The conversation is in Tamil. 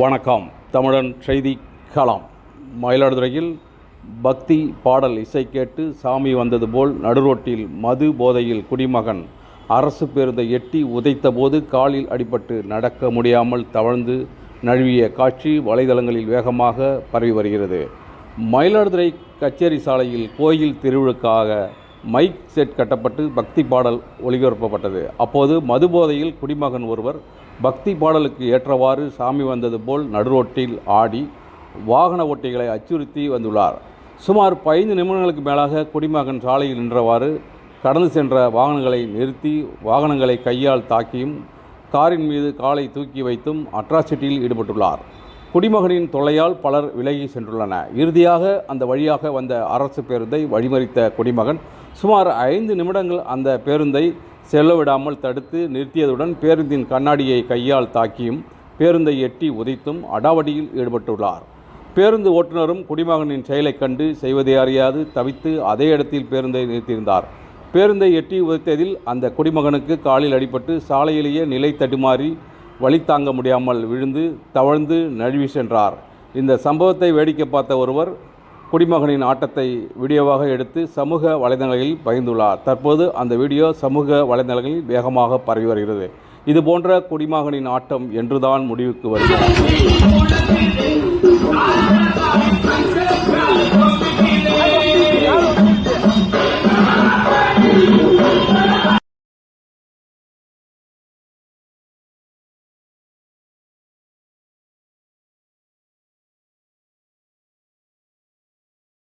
வணக்கம். தமிழன் செய்தி களம். மயிலாடுதுறையில் பக்தி பாடல் இசை கேட்டு சாமி வந்தது போல் நடுரோட்டில் மது போதையில் குடிமகன். அரசு பேருந்தை எட்டி உதைத்தபோது காலில் அடிபட்டு நடக்க முடியாமல் தவழ்ந்து நழுவிய காட்சி வலைதளங்களில் வேகமாக பரவி வருகிறது. மயிலாடுதுறை கச்சேரி சாலையில் கோயில் திருவிழுக்காக மைக் செட் கட்டப்பட்டு பக்தி பாடல் ஒளிபரப்பப்பட்டது. அப்போது மதுபோதையில் குடிமகன் ஒருவர் பக்தி பாடலுக்கு ஏற்றவாறு சாமி வந்தது போல் நடுரோட்டில் ஆடி வாகன ஓட்டிகளை அச்சுறுத்தி வந்துள்ளார். சுமார் பதினைந்து நிமிடங்களுக்கு மேலாக குடிமகன் சாலையில் நின்றவாறு கடந்து சென்ற வாகனங்களை நிறுத்தி வாகனங்களை கையால் தாக்கியும் காரின் மீது காலை தூக்கி வைத்தும் அட்ராசிட்டியில் ஈடுபட்டுள்ளார். குடிமகனின் தொல்லையால் பலர் விலகி சென்றுள்ளன இறுதியாக அந்த வழியாக வந்த அரசு பேருந்தை வழிமறித்த குடிமகன் சுமார் ஐந்து நிமிடங்கள் அந்த பேருந்தை செல்லவிடாமல் தடுத்து நிறுத்தியதுடன் பேருந்தின் கண்ணாடியை கையால் தாக்கியும் பேருந்தை எட்டி உதைத்தும் அடாவடியில் ஈடுபட்டுள்ளார். பேருந்து ஓட்டுநரும் குடிமகனின் செயலைக் கண்டு செய்வதை அறியாது தவித்து அதே இடத்தில் பேருந்தை நிறுத்தியிருந்தார். பேருந்தை எட்டி உதைத்ததில் அந்த குடிமகனுக்கு காலில் அடிபட்டு சாலையிலேயே நிலை தடுமாறி வழி தாங்க முடியாமல் விழுந்து தவழ்ந்து நழுவி சென்றார். இந்த சம்பவத்தை வேடிக்கை பார்த்த ஒருவர் குடிமகனின் ஆட்டத்தை வீடியோவாக எடுத்து சமூக வலைதளங்களில் பகிர்ந்துள்ளார் தற்போது அந்த வீடியோ சமூக வலைதளங்களில் வேகமாக பரவி வருகிறது. இது போன்ற குடிமகனின் ஆட்டம் என்றுதான் முடிவுக்கு வருகிறது.